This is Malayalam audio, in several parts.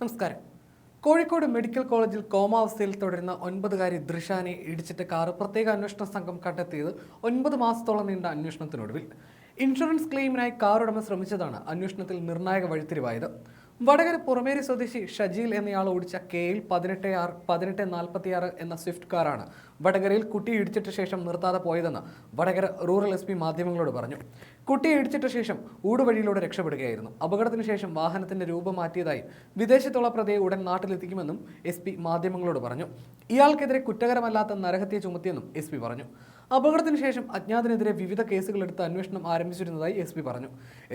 നമസ്കാരം. കോഴിക്കോട് മെഡിക്കൽ കോളേജിൽ കോമാവസ്ഥയിൽ തുടരുന്ന ഒൻപതുകാരി ദൃശാനെ ഇടിച്ചിട്ട് കാറ് പ്രത്യേക അന്വേഷണ സംഘം കണ്ടെത്തിയത് ഒൻപത് മാസത്തോളം നീണ്ട അന്വേഷണത്തിനൊടുവിൽ. ഇൻഷുറൻസ് ക്ലെയിമിനായി കാർ ഉടമ ശ്രമിച്ചതാണ് അന്വേഷണത്തിൽ നിർണായക വഴിത്തിരിവായത്. വടകര പുറമേരി സ്വദേശി ഷജീൽ എന്നയാൾ ഓടിച്ച കെ എൽ പതിനെട്ട് ആറ് പതിനെട്ട് നാൽപ്പത്തിയാറ് എന്ന സ്വിഫ്റ്റ് കാറാണ് വടകരയിൽ കുട്ടിയെ ഇടിച്ചിട്ട ശേഷം നിർത്താതെ പോയതെന്ന് വടകര റൂറൽ എസ് പി മാധ്യമങ്ങളോട് പറഞ്ഞു. കുട്ടിയെ ഇടിച്ചിട്ട ശേഷം ഊടുവഴിയിലൂടെ രക്ഷപ്പെടുകയായിരുന്നു. അപകടത്തിന് ശേഷം വാഹനത്തിന്റെ രൂപം മാറ്റിയതായും വിദേശത്തുള്ള പ്രതിയെ ഉടൻ നാട്ടിലെത്തിക്കുമെന്നും എസ് പി മാധ്യമങ്ങളോട് പറഞ്ഞു. ഇയാൾക്കെതിരെ കുറ്റകരമല്ലാത്ത നരഹത്യ ചുമത്തിയെന്നും എസ് പി പറഞ്ഞു. അപകടത്തിന് ശേഷം അജ്ഞാതനെതിരെ വിവിധ കേസുകളെടുത്ത് അന്വേഷണം ആരംഭിച്ചിരുന്നതായി എസ് പി പറഞ്ഞു.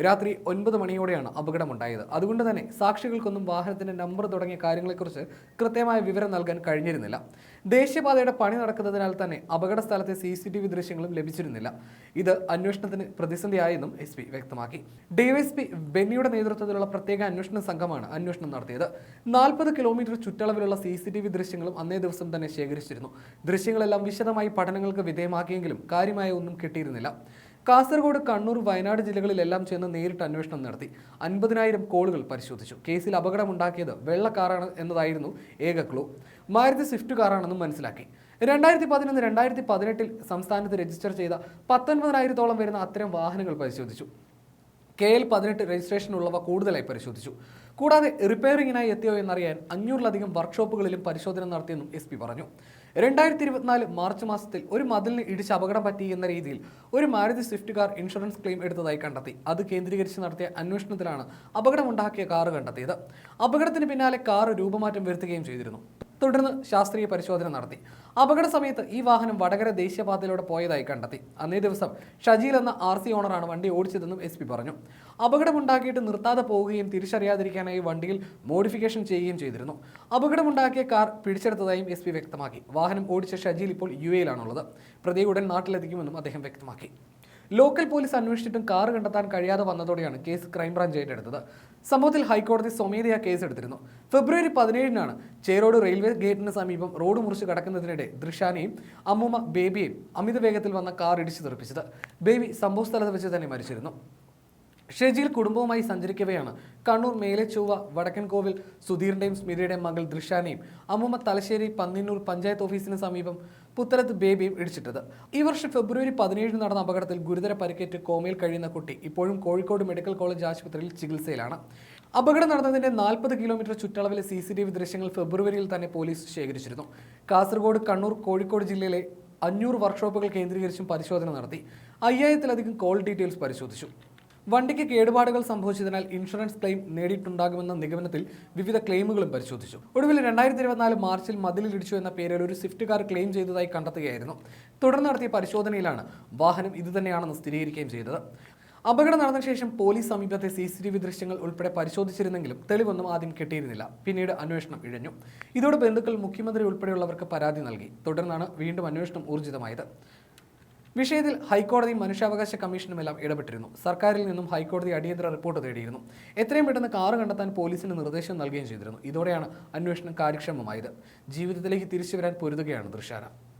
രാത്രി ഒൻപത് മണിയോടെയാണ് അപകടമുണ്ടായത്. അതുകൊണ്ട് തന്നെ സാക്ഷികൾക്കൊന്നും വാഹനത്തിന്റെ നമ്പർ തുടങ്ങിയ കാര്യങ്ങളെക്കുറിച്ച് കൃത്യമായ വിവരം നൽകാൻ കഴിഞ്ഞിരുന്നില്ല. ദേശീയപാതയുടെ പണി നടക്കുന്നതിനാൽ തന്നെ അപകട സ്ഥലത്തെ സി സി ടി വി ദൃശ്യങ്ങളും ലഭിച്ചിരുന്നില്ല. ഇത് അന്വേഷണത്തിന് പ്രതിസന്ധിയായെന്നും എസ് പി വ്യക്തമാക്കി. ഡിവൈഎസ്പി ബെന്നിയുടെ നേതൃത്വത്തിലുള്ള പ്രത്യേക അന്വേഷണ സംഘമാണ് അന്വേഷണം നടത്തിയത്. നാൽപ്പത് കിലോമീറ്റർ ചുറ്റളവിലുള്ള സി സി ടി വി ദൃശ്യങ്ങളും അന്നേ ദിവസം തന്നെ ശേഖരിച്ചിരുന്നു. ദൃശ്യങ്ങളെല്ലാം വിശദമായി പഠനങ്ങൾക്ക് വിധേയമാക്കിയെങ്കിലും കാര്യമായ ഒന്നും കിട്ടിയിരുന്നില്ല. കാസർഗോഡ് കണ്ണൂർ വയനാട് ജില്ലകളിലെല്ലാം ചെന്ന് നേരിട്ട് അന്വേഷണം നടത്തി. അൻപതിനായിരം കോളുകൾ പരിശോധിച്ചു. കേസിൽ അപകടമുണ്ടാക്കിയത് വെള്ള കാറാണ് എന്നതായിരുന്നു ഏക ക്ലൂ. മാരുതി സ്വിഫ്റ്റ് കാറാണെന്നും മനസ്സിലാക്കി. രണ്ടായിരത്തി പതിനൊന്ന് രണ്ടായിരത്തി പതിനെട്ടിൽ സംസ്ഥാനത്ത് രജിസ്റ്റർ ചെയ്ത പത്തൊൻപതിനായിരത്തോളം വരുന്ന അത്തരം വാഹനങ്ങൾ പരിശോധിച്ചു. കെ എൽ പതിനെട്ട് രജിസ്ട്രേഷൻ ഉള്ളവ കൂടുതലായി പരിശോധിച്ചു. കൂടാതെ റിപ്പയറിംഗിനായി എത്തിയോ എന്നറിയാൻ അഞ്ഞൂറിലധികം വർക്ക്ഷോപ്പുകളിലും പരിശോധന നടത്തിയെന്നും എസ് പി പറഞ്ഞു. രണ്ടായിരത്തി ഇരുപത്തിനാല് മാർച്ച് മാസത്തിൽ ഒരു മതിലിന് ഇടിച്ച് അപകടം പറ്റി എന്ന രീതിയിൽ ഒരു Maruti Swift car insurance claim എടുത്തതായി കണ്ടെത്തി. അത് കേന്ദ്രീകരിച്ച് നടത്തിയ അന്വേഷണത്തിലാണ് അപകടമുണ്ടാക്കിയ കാർ കണ്ടെത്തിയത്. അപകടത്തിന് പിന്നാലെ കാർ രൂപമാറ്റം വരുത്തുകയും ചെയ്തിരുന്നു. തുടർന്ന് ശാസ്ത്രീയ പരിശോധന നടത്തി. അപകട സമയത്ത് ഈ വാഹനം വടകര ദേശീയപാതയിലൂടെ പോയതായി കണ്ടെത്തി. അന്നേ ദിവസം ഷജീൽ എന്ന ആർ സി ഓണറാണ് വണ്ടി ഓടിച്ചതെന്നും എസ് പി പറഞ്ഞു. അപകടമുണ്ടാക്കിയിട്ട് നിർത്താതെ പോവുകയും തിരിച്ചറിയാതിരിക്കാനായി വണ്ടിയിൽ മോഡിഫിക്കേഷൻ ചെയ്യുകയും ചെയ്തിരുന്നു. അപകടമുണ്ടാക്കിയ കാർ പിടിച്ചെടുത്തതായും എസ് പി വ്യക്തമാക്കി. വാഹനം ഓടിച്ച ഷജീൽ ഇപ്പോൾ യു എയിലാണുള്ളത്. പ്രതിയെ ഉടൻ നാട്ടിലെത്തിക്കുമെന്നും അദ്ദേഹം വ്യക്തമാക്കി. ലോക്കൽ പോലീസ് അന്വേഷിച്ചിട്ടും കാർ കണ്ടെത്താൻ കഴിയാതെ വന്നതോടെയാണ് കേസ് ക്രൈംബ്രാഞ്ച് ഏറ്റെടുത്തത് സംഭവത്തിൽ ഹൈക്കോടതി സ്വമേധയാ കേസെടുത്തിരുന്നു. ഫെബ്രുവരി പതിനേഴിനാണ് ചേരോട് റെയിൽവേ ഗേറ്റിന് സമീപം റോഡ് മുറിച്ച് കടക്കുന്നതിനിടെ ദൃശാനെയും അമ്മൂമ്മ ബേബിയെയും അമിത വേഗത്തിൽ വന്ന കാർ ഇടിച്ചു തെറിപ്പിച്ചത്. ബേബി സംഭവസ്ഥലത്ത് വെച്ച് തന്നെ മരിച്ചിരുന്നു. ഷെജിൽ കുടുംബവുമായി സഞ്ചരിക്കവെയാണ്. കണ്ണൂർ മേലെച്ചൊവ്വ വടക്കൻകോവിൽ സുധീറിന്റെയും സ്മിതയുടെയും മകൾ ദൃശാനെയും അമ്മൂമ്മ തലശ്ശേരി പന്നിന്നൂർ പഞ്ചായത്ത് ഓഫീസിന് സമീപം പുത്തലത്ത് ബേബിയും ഇടിച്ചിട്ടത്. ഈ വർഷം ഫെബ്രുവരി പതിനേഴിന് നടന്ന അപകടത്തിൽ ഗുരുതര പരിക്കേറ്റ് കോമയിൽ കഴിയുന്ന കുട്ടി ഇപ്പോഴും കോഴിക്കോട് മെഡിക്കൽ കോളേജ് ആശുപത്രിയിൽ ചികിത്സയിലാണ്. അപകടം നടന്നതിന്റെ നാൽപ്പത് കിലോമീറ്റർ ചുറ്റളവിലെ സി സി ടി വി ദൃശ്യങ്ങൾ ഫെബ്രുവരിയിൽ തന്നെ പോലീസ് ശേഖരിച്ചിരുന്നു. കാസർഗോഡ് കണ്ണൂർ കോഴിക്കോട് ജില്ലയിലെ അഞ്ഞൂറ് വർക്ക്ഷോപ്പുകൾ കേന്ദ്രീകരിച്ചും പരിശോധന നടത്തി. അയ്യായിരത്തിലധികം കോൾ ഡീറ്റെയിൽസ് പരിശോധിച്ചു. വണ്ടിക്ക് കേടുപാടുകൾ സംഭവിച്ചതിനാൽ ഇൻഷുറൻസ് ക്ലെയിം നേടിയിട്ടുണ്ടാകുമെന്ന നിഗമനത്തിൽ വിവിധ ക്ലെയിമുകളും പരിശോധിച്ചു. ഒടുവിൽ രണ്ടായിരത്തി ഇരുപത്തിനാല് മാർച്ചിൽ മതിലിടിച്ചു എന്ന പേരിൽ ഒരു സ്വിഫ്റ്റ് കാർ ക്ലെയിം ചെയ്തതായി കണ്ടെത്തുകയായിരുന്നു. തുടർന്ന് നടത്തിയ പരിശോധനയിലാണ് വാഹനം ഇതുതന്നെയാണെന്ന് സ്ഥിരീകരിക്കുകയും ചെയ്തത്. അപകടം നടന്ന ശേഷം പോലീസ് സമീപത്തെ സി സി ടി വി ദൃശ്യങ്ങൾ ഉൾപ്പെടെ പരിശോധിച്ചിരുന്നെങ്കിലും തെളിവൊന്നും ആദ്യം കിട്ടിയിരുന്നില്ല പിന്നീട് അന്വേഷണം ഇഴഞ്ഞു. ഇതോടെ ബന്ധുക്കൾ മുഖ്യമന്ത്രി ഉൾപ്പെടെയുള്ളവർക്ക് പരാതി നൽകി. തുടർന്നാണ് വീണ്ടും അന്വേഷണം ഊർജിതമായത്. വിഷയത്തിൽ ഹൈക്കോടതിയും മനുഷ്യാവകാശ കമ്മീഷനും എല്ലാം ഇടപെട്ടിരുന്നു. സർക്കാരിൽ നിന്നും ഹൈക്കോടതി അടിയന്തര റിപ്പോർട്ട് തേടിയിരുന്നു. എത്രയും പെട്ടെന്ന് കാറ് കണ്ടെത്താൻ പോലീസിന് നിർദ്ദേശം നൽകുകയും ചെയ്തിരുന്നു. ഇതോടെയാണ് അന്വേഷണം കാര്യക്ഷമമായത്. ജീവിതത്തിലേക്ക് തിരിച്ചു വരാൻ പൊരുതുകയാണ് ദൃശാന